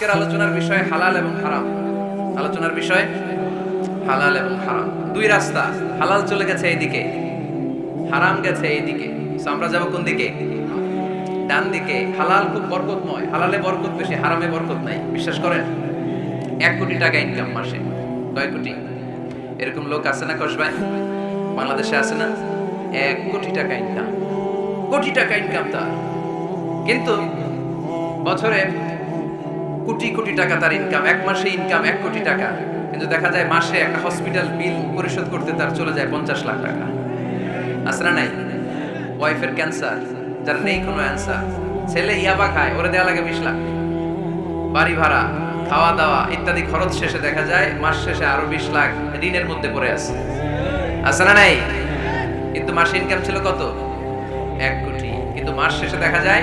আজকের আলোচনার বিষয় হালাল এবং হারাম। আলোচনার বিষয় হালাল এবং হারাম। দুই রাস্তা, হালাল চলে গেছে এইদিকে, হারাম গেছে এইদিকে। আমরা যাব কোন দিকে? ডান দিকে। হালাল খুব বরকতময়। হালালে বরকত বেশি, হারামে বরকত নাই। বিশ্বাস করেন? এক কোটি টাকা ইনকাম মাসে। কয় কোটি? এরকম লোক আছে না কসবাই বাংলাদেশে আছে না? এক কোটি টাকা ইনকাম কোটি টাকা ইনকাম তার। কিন্তু বছরে কোটি কোটি টাকা তার ইনকাম এক মাসে ইনকাম এক কোটি টাকা। কিন্তু দেখা যায় মাসে একটা হসপিটাল বিল পরিশোধ করতে তার চলে যায় পঞ্চাশ লাখ টাকা। না নাই? ওয়াইফের ক্যান্সার যার নেই কোনো অ্যান্সার ছেলে ইয়াবা খায়, ওরে দেওয়া লাগে বিশ লাখ। বাড়ি ভাড়া, খাওয়া দাওয়া ইত্যাদি খরচ শেষে দেখা যায় মাস শেষে আরও বিশ লাখ ঋণের মধ্যে পড়ে আছে। আছে না নাই? কিন্তু মাসে ইনকাম ছিল কত? এক কোটি। কিন্তু মাস শেষে দেখা যায়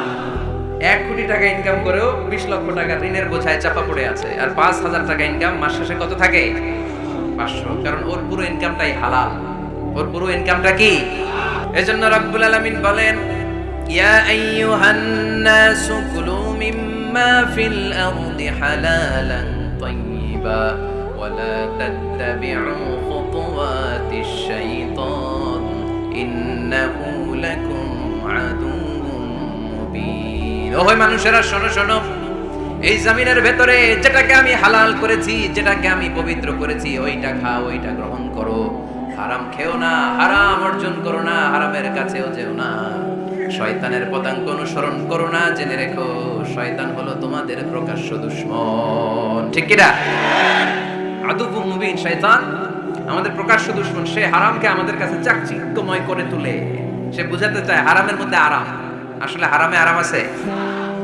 এক কোটি টাকা ইনকাম করেও বিশ লক্ষ টাকা ঋণের বোঝায় চাপা পড়ে আছে। আর পাঁচ হাজার টাকা ইনকাম মাস শেষে কত থাকে? পাঁচশো। কারণ ওর পুরো ইনকামটাই হালাল। ওর পুরো ইনকামটা কি? এজন্য রব্বুল আলামিন বলেন, ইয়া আইয়ুহান নাসু কুলু মিম্মা ফিল আরদি হালালান তাইয়্যিবা তাত্তাবি'ু খুতুওয়াতিশ শাইতান। ইন্নাহু ওহে মানুষেরা, শোনো শোনো। এই জমিনের ভেতরে যেটাকে আমি হালাল করেছি, যেটাকে আমি পবিত্র করেছি, ওইটা খাও, ওইটা গ্রহণ করো। হারাম খেও না, হারাম অর্জন করো না, হারামের কাছেও যেও না। শয়তানের পদাঙ্ক অনুসরণ করো না, জেনে রেখো, শয়তান হলো তোমাদের প্রকাশ্য দুশ্মন। ঠিক কিনা? আদুবু মুবিন, শয়তান, আমাদের প্রকাশ্য দুশ্মন, সে হারামকে আমাদের কাছে চাকচিক্যময় করে তুলে। সে বুঝাতে চায়, হারামের মধ্যে আরাম। আসলে হারামে আরাম আছে?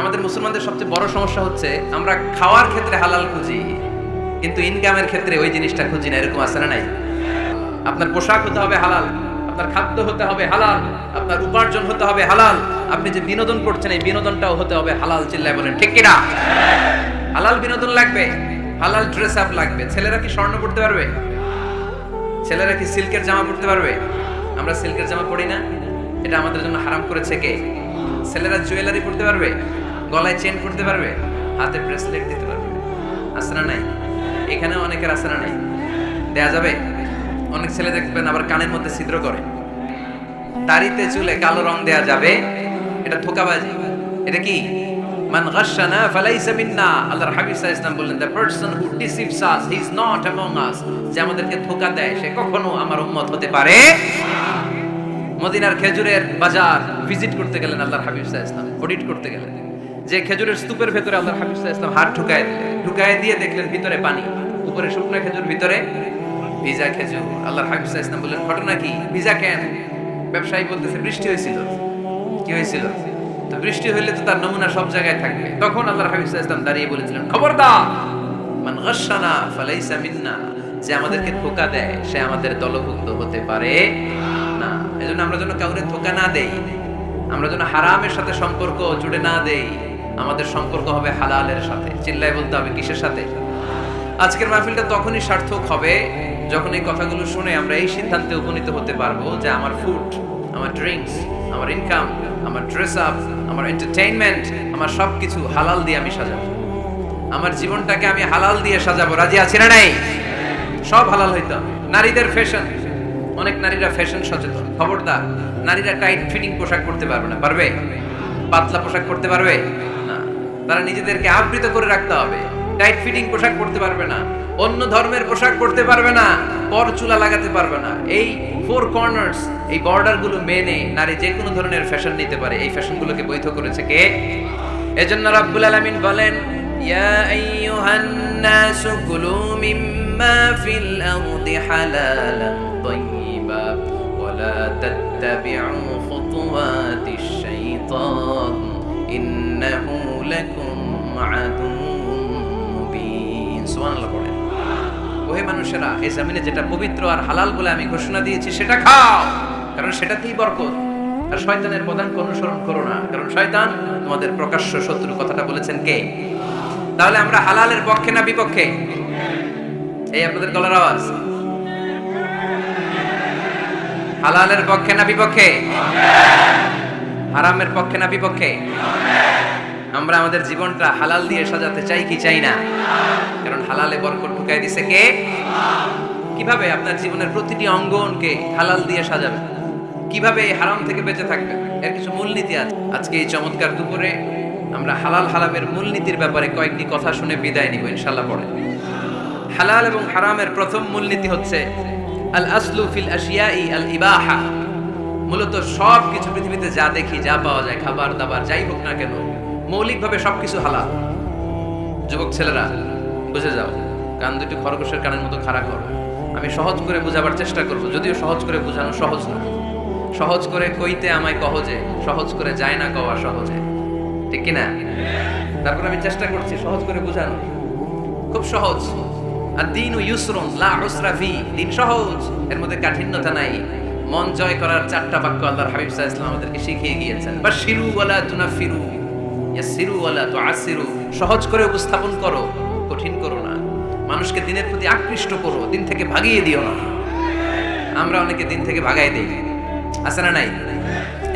আমাদের মুসলমানদের সবচেয়ে বড় সমস্যা হচ্ছে, আমরা খাওয়ার ক্ষেত্রে হালাল খুঁজি, কিন্তু ইনকামের ক্ষেত্রে ওই জিনিসটা খুঁজি না, এরকম আছে না নাই? আপনার পোশাক হতে হবে হালাল, আপনার খাদ্য হতে হবে হালাল, আপনার উপার্জন হতে হবে হালাল, আপনি যে বিনোদন করছেন, এই বিনোদনটাও হতে হবে হালাল, চিল্লায় বলেন, ঠিক কিনা? হালাল বিনোদন লাগবে, হালাল ড্রেস আপ লাগবে। ছেলেরা কি স্বর্ণ পড়তে পারবে? ছেলেরা কি সিল্কের জামা পড়তে পারবে? আমরা সিল্কের জামা পরি না, এটা আমাদের জন্য হারাম করেছে কে? ছেলেরা জুয়েলারি পড়তে পারবে? গলায় চেন করতে পারবে? হাতে ব্রেসলেট দিতে পারবে। আসনা নাই। এখানে অনেকের আসনা নাই। দেয়া যাবে? অনেক ছেলে দেখবেন আবার কানের মধ্যে ছিদ্র করে। দাড়িতে চুলে কালো রং দেয়া যাবে। এটা ধোকাবাজি। এটা কি? মান গাশানা ফালাইসা মিন্না। আল্লাহর হাবিব সাল্লাল্লাহু আলাইহি বললেন the person who deceives us he is not among us যে আমাদেরকে ধোকা দেয়, সে কখনো আমার উম্মত হতে পারে মদিনার খেজুরের বাজার ভিজিট করতে গেলেন আল্লাহর হাবিব সাল্লাল্লাহু আলাইহি অডিট করতে গেলেন। যে খেজুরের স্তূপের ভেতরে সাল্লাল্লাহু আলাইহি ওয়াসাল্লাম হাত ঢুকায় দিলেন ঢুকায় দিয়ে দেখলেন ভিতরে পানি। উপরে শুকনো খেজুর, ভিতরে ভিজা খেজুর। সাল্লাল্লাহু আলাইহি ওয়াসাল্লাম বললেন, ঘটনা কি? ভিজা কেন? ব্যবসায়ী বলতেছে, বৃষ্টি হয়েছিল। কি হয়েছিল? তো বৃষ্টি হইলে তো তার নমুনা সব জায়গায় থাকবে। তখন সাল্লাল্লাহু আলাইহি ওয়াসাল্লাম দাঁড়িয়ে বলেছিলেন, খবরদার! মান গাশানা ফালাইসা মিন্না। যে আমাদেরকে ধোকা দেয়, সে আমাদের দলভুক্ত হতে পারে না। এজন্য আমরা যেন কাউরে ধোকা না দেই। আমরা যেন হারামের সাথে সম্পর্ক জুড়ে না দেই। আমাদের সম্পর্ক হবে হালালের সাথে, চিল্লায় বলতে হবে কিসের সাথে? আজকের মাহফিলটা তখনই সার্থক হবে যখন এই কথাগুলো শুনে আমরা এই সিদ্ধান্তে উপনীত হতে পারব যে আমার ফুড আমার ড্রিঙ্কস আমার ইনকাম আমার ড্রেস আপ আমার এন্টারটেইনমেন্ট আমার সব কিছু হালাল দিয়ে আমি সাজাবো। আমার জীবনটাকে আমি হালাল দিয়ে সাজাবো। রাজি আছি না নাই? সব হালাল হইতো নারীদের ফ্যাশন অনেক নারীরা ফ্যাশন সচেতন, খবরদার। নারীরা টাইট ফিটিং পোশাক পরতে পারবে না, পারবে? পাতলা পোশাক পরতে পারবে? তারা নিজেদেরকে আবৃত করে রাখতে হবে। টাইট ফিটিং পোশাক পরতে পারবে না। অন্য ধর্মের পোশাক পরতে পারবে না। পর চুলা লাগাতে পারবে না। এই ফোর কর্নার্স এই বর্ডারগুলো মেনে নারী যে কোনো ধরনের ফ্যাশন নিতে পারে। এই ফ্যাশন গুলোকে বৈধ করেছে কে? এজন্য রাব্বুল আলামিন বলেন, ইয়া আইয়ুহান নাসু কুলু মিম্মা ফিল আরদি হালালান তাইয়্যিবা ওয়ালা তাত্তাবি'ু খুতুওয়াতিশ শাইতান ইন্নাহু মানুষেরা, এই জমিনে যেটা পবিত্র আর হালাল বলে আমি ঘোষণা দিয়েছি, সেটা খাও। কারণ সেটাতেই বরকত। আর শয়তানের পদাঙ্ক অনুসরণ করো না। কারণ শয়তান তোমাদের প্রকাশ্য শত্রু। কথাটা বলেছেন কে? তাহলে আমরা হালালের পক্ষে না বিপক্ষে? এই আপনাদের গলার আওয়াজ। হালালের পক্ষে না বিপক্ষে? হারামের পক্ষে না বিপক্ষে? আমরা আমাদের জীবনটা হালাল দিয়ে সাজাতে চাই কি চাই না? কারণ হালালে বরকত ঢুকাই দিছে কে? কীভাবে আপনার জীবনের প্রতিটি অঙ্গনকে হালাল দিয়ে সাজাবে কীভাবে এই হারাম থেকে বেঁচে থাকবে এর কিছু মূলনীতি আছে আজকে এই চমৎকার দুপুরে আমরা হালাল হারামের মূলনীতির ব্যাপারে কয়েকটি কথা শুনে বিদায় নিব ইনশাল্লাহ পরে। হালাল এবং হারামের প্রথম মূলনীতি হচ্ছে আল আসলু ফিল আশিয়াই আল ইবাহা। মূলত সব কিছু পৃথিবীতে যা দেখি, যা পাওয়া যায়, খাবার দাবার, যাই হোক না কেন মৌলিকভাবে সবকিছু হালাল। যুবক ছেলেরা, বুঝে যাও, কান দুটি খরগোশের কানের মতো খাড়া করো আমি সহজ করে বোঝাবার চেষ্টা করব, যদিও সহজ করে বোঝানো সহজ না সহজ করে কইতে আমায় কহজে সহজ করে যায় না কওয়া সহজে। ঠিক কি না তারপর আমি চেষ্টা করছি সহজ করে বোঝানো। খুব সহজ। আর দিন ও ইউসরুন, লা উসরা ফি, দিন সহজ। এর মধ্যে কাঠিন্যতা নাই। মন জয় করার চারটা বাক্য আল্লাহর হাবিব আলাইহি ওয়াসাল্লাম আমাদেরকে শিখিয়ে গিয়েছেন। বাশিরু ওয়ালা তুনাফিরু। ইয়াসিরু ওয়ালা তুআসিরু সহজ করে উপস্থাপন করো, কঠিন করো না। মানুষকে দিনের প্রতি আকৃষ্ট করো, দিন থেকে ভাগিয়ে দিও না। আমরা অনেকে দিন থেকে ভাগাই দিই। আছে না নাই?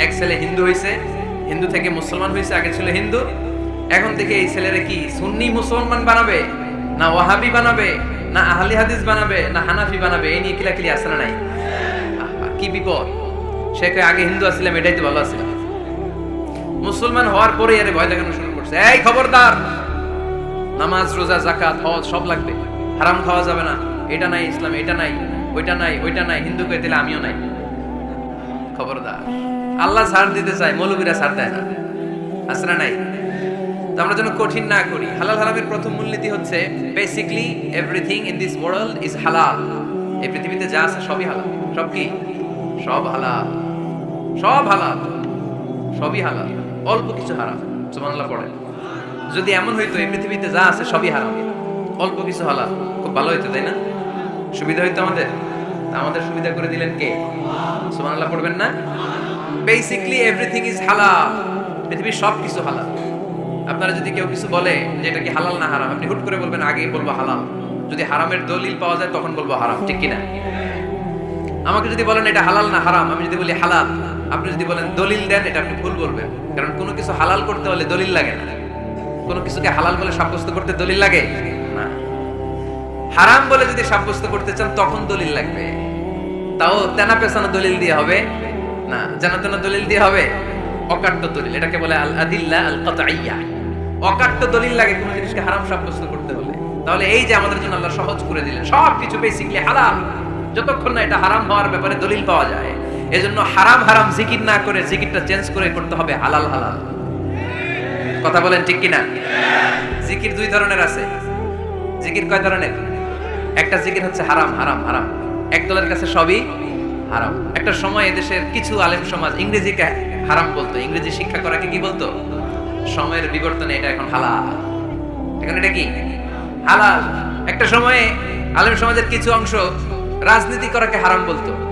এক ছেলে হিন্দু হয়েছে হিন্দু থেকে মুসলমান হয়েছে আগে ছিল হিন্দু, এখন থেকে এই ছেলেরা কি, সুন্নি মুসলমান বানাবে? না ওয়াহাবি বানাবে? না আহলি হাদিস বানাবে? না হানাফি বানাবে? এই নিয়ে কিলাকিলি আছে না নাই? কি বিপদ। সে আগে হিন্দু আসছিলাম এটাই তো ভালো আসছিলাম মুসলমান হওয়ার পরে এর ভয় দেখানো শুরু করছে। এই খবরদার! নামাজ, রোজা জাকাত হজ, সব লাগবে। হারাম খাওয়া যাবে না। এটা নাই ইসলাম, এটা নাই, ওইটা নাই ওইটা নাই, হিন্দু কে দিলে আমিও নাই। খবরদার। আল্লাহ ছাড় দিতে চায়, মৌলবীরা ছাড় দেয় না। আসরা নাই? তো আমরা যেন কঠিন না করি। হালাল হারামের প্রথম মূলনীতি হচ্ছে basically everything in this world is হালাল এই পৃথিবীতে যা আছে সবই হালাল। সব কি? সব হালাল। সব হালাল। সবই হালাল। অল্প কিছু হারাম, সুবহানাল্লাহ পড়ে যদি এমন হইতো, এই পৃথিবীতে যা আছে সবই হারাম। অল্প কিছু হালাল, খুব ভালো হইতো, তাই না? সুবিধা হইতো আমাদের। আমাদের সুবিধা করে দিলেন কে? সুবহানাল্লাহ পড়বেন না? বেসিকলি এভরিথিং ইজ হালাল পৃথিবীর সব কিছু হালাল। আপনারা যদি কেউ কিছু বলে যে এটা কি হালাল না হারাম, আপনি হুট করে বলবেন আগে বলব হালাল। যদি হারামের দলিল পাওয়া যায়, তখন বলব হারাম, ঠিক কিনা? আমাকে যদি বলেন এটা হালাল না হারাম, আমি যদি বলি হালাল আপনি যদি বলেন দলিল দেন, এটা আপনি ভুল বলবেন। কারণ কোনো কিছু হালাল করতে হলে দলিল লাগে না। কোনো কিছুকে হালাল বলে সাব্যস্ত করতে দলিল লাগে? না। হারাম বলে যদি সাব্যস্ত করতে চান, তখন দলিল লাগবে। তাও তেনা পেছানো দলিল দিয়ে হবে? না। জানা তেনা দলিল দিয়ে হবে? অকাট্য দলিল। এটাকে বলে আল আদিল্লা আল কাতাইয়া। অকাট্য দলিল লাগে কোনো জিনিসকে হারাম সাব্যস্ত করতে হলে। তাহলে এই যে আমাদের জন্য আল্লাহ সহজ করে দিলেন সব কিছু বেসিকলি হালাল। যতক্ষণ না এটা হারাম হওয়ার ব্যাপারে দলিল পাওয়া যায়। এজন্য হারাম হারাম জিকির না করে জিকিরটা চেঞ্জ করে করতে হবে, হালাল হালাল। কথা বলেন ঠিক কিনা? জিকির দুই ধরনের আছে। জিকির কয় ধরনের? একটা জিকির হচ্ছে হারাম হারাম হারাম। এক দলের কাছে সবই হারাম। একটা সময় এদেশের কিছু আলেম সমাজ, ইংরেজিকে হারাম বলতো। ইংরেজি শিক্ষা করাকে কি বলতো? সময়ের বিবর্তনে এটা এখন হালাল। এখন এটা কি? হালাল। একটা সময়ে আলেম সমাজের কিছু অংশ রাজনীতি করাকে হারাম বলতো।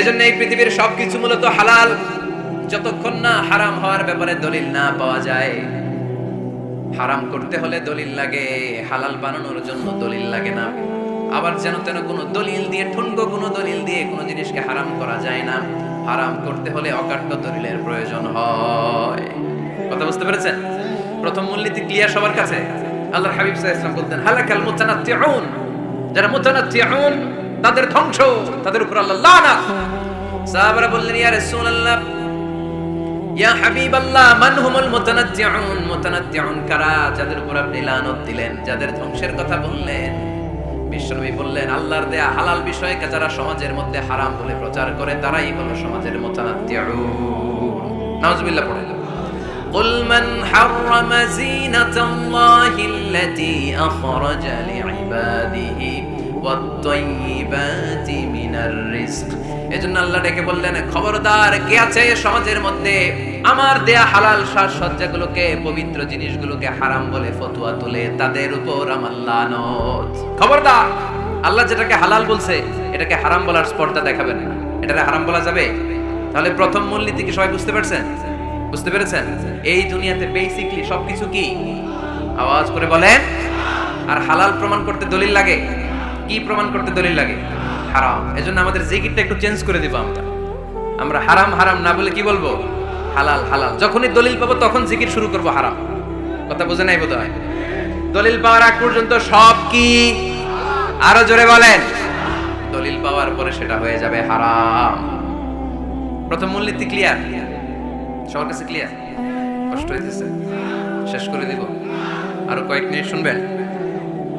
এজন্য এই পৃথিবীর সবকিছু মূলত হালাল। যতক্ষণ না হারাম হওয়ার ব্যাপারে দলিল না পাওয়া যায়, হারাম করতে হলে দলিল লাগে, হালাল বানানোর জন্য দলিল লাগে না। আবার যেন তেন কোনো দলিল দিয়ে ঠুনগো কোনো দলিল দিয়ে কোনো জিনিসকে হারাম করা যায় না। হারাম করতে হলে অকাট্য দলিলের প্রয়োজন হয়। কথা বুঝতে পেরেছেন? প্রথম মূলনীতি ক্লিয়ার সবার কাছে? আল্লাহর হাবিব আলাইহি ওয়াসাল্লাম বলতেন, হালাকাল মুতানাত্তিউন। যারা মুতানাত্তিউন তাদের ধ্বংস তাদের উপর আল্লাহ লানাত সাহাবারা বললেন ইয়া রাসূলুল্লাহ ইয়া হাবিবাল্লাহ মান হুমুল মুতানাত্তিউন মুতানাত্তিউন কারা যাদের উপর আপনি লানত দিলেন যাদের ধ্বংসের কথা বললেন বিশ্বনবী বললেন আল্লাহর দেয়া হালাল বিষয়কে যারা সমাজের মধ্যে হারাম বলে প্রচার করে তারাই হলো সমাজের মুতানাত্তিউন নাউজুবিল্লাহ পড়েন قل من حرم زينة الله التي أخرج لعباده والطيبات من الرزق পবিত্র জিনিসগুলোকে হারাম বলে ফতুয়া তুলে, তাদের উপর আমার খবরদার, আল্লাহ যেটাকে হালাল বলছে, এটাকে হারাম বলার স্পর্ধা দেখাবেন না। এটাকে হারাম বলা যাবে? তাহলে প্রথম মূলনীতি কি সবাই বুঝতে পারছেন? বুঝতে পেরেছেন? এই দুনিয়াতে বেসিকলি সবকিছু কি? আওয়াজ করে বলেন, আর হালাল প্রমাণ করতে দলিল লাগে। কি প্রমাণ করতে দলিল লাগে? হারাম। এজন্য আমাদের জিকিরটা একটু চেঞ্জ করে দিব আমরা। আমরা হারাম হারাম না বলে কি বলব? হালাল হালাল। যখনই দলিল পাবো তখন জিকির শুরু করব হারাম। কথা বুঝে নাই বোধ দলিল পাওয়ার আগ পর্যন্ত সব কি? আরও জোরে বলেন। দলিল পাওয়ার পরে সেটা হয়ে যাবে হারাম। প্রথম মূলনীতি ক্লিয়ার সবার কাছে ক্লিয়ার কষ্ট হইতেছে। শেষ করে দিব। আরও কয়েক মিনিট শুনবেন?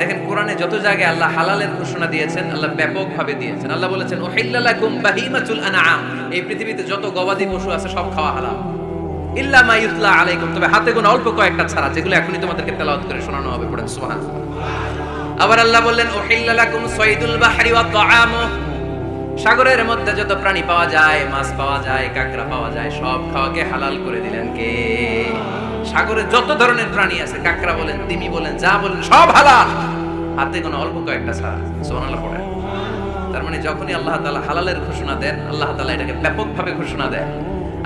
দেখেন কোরআনে যত জায়গায় আল্লাহ হালালের ঘোষণা দিয়েছেন, আল্লাহ ব্যাপকভাবে দিয়েছেন। আল্লাহ বলেছেন ওহিল্লালাকুম বাহিমাতুল আনআম। এই পৃথিবীতে যত গবাদি পশু আছে, সব খাওয়া হালাল। ইল্লা মা ইউতলা আলাইকুম। তবে হাতে অল্প কয়েকটা ছাড়া, যেগুলো এখনই তোমাদেরকে তেলাওয়াত করে শোনানো হবে পড়েন সুবহান আবার আল্লাহ বললেন ওহিল্লালাকুম সাইদুল বাহরি ওয়া তাআমু। সাগরের মধ্যে যত প্রাণী পাওয়া যায়, মাছ পাওয়া যায়, কাঁকড়া পাওয়া যায়, সব খাওয়াকে হালাল করে দিলেন কে? সাগরে যত ধরনের প্রাণী আছে কাঁকড়া বলেন তিমি বলেন যা বলেন সব হালাল হাতে কোনো অল্প কয়েকটা ছাড়া সোনালা পড়ে তার মানে যখনই আল্লাহ তাআলা হালালের ঘোষণা দেন আল্লাহ তাআলা এটাকে ব্যাপকভাবে ঘোষণা দেন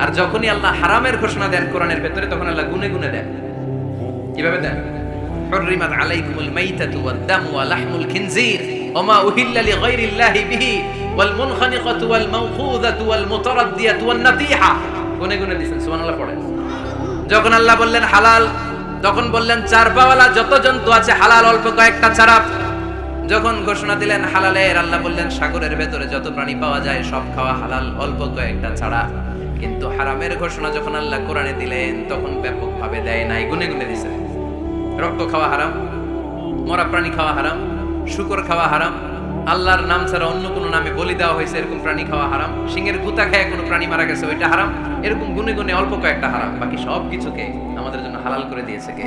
আর যখনই আল্লাহ হারামের ঘোষণা দেন কোরআনের ভেতরে তখন আল্লাহ গুনে গুনে দেন কিভাবে দেন حرمت عليكم الميتة والدم ولحم الخنزير وما أهل لغير الله به والمنخنقة والموقوذة والمتردية والنطيحة গুনে গুনে দিছেন সুবহানাল্লাহ পড়েন যখন আল্লাহ বললেন হালাল, তখন বললেন চার পাওয়ালা যত জন্তু আছে, হালাল অল্প কয়েকটা ছাড়া যখন ঘোষণা দিলেন হালালের, আল্লাহ বললেন সাগরের ভেতরে যত প্রাণী পাওয়া যায়, সব খাওয়া হালাল, অল্প কয়েকটা ছাড়া কিন্তু হারামের ঘোষণা যখন আল্লাহ কোরআনে দিলেন, তখন ব্যাপকভাবে দেয় নাই, গুনে গুনে দিছে। রক্ত খাওয়া হারাম, মরা প্রাণী খাওয়া হারাম, শুকর খাওয়া হারাম আল্লাহর নাম ছাড়া অন্য কোনো নামে বলি দেওয়া হয়েছে, এরকম প্রাণী খাওয়া হারাম। সিংহের গুতা খেয়ে কোনো প্রাণী মারা গেছে, ওইটা হারাম। এরকম গুনে গুনে অল্প কয়েকটা হারাম, বাকি সব কিছুকে আমাদের জন্য হালাল করে দিয়েছে কে?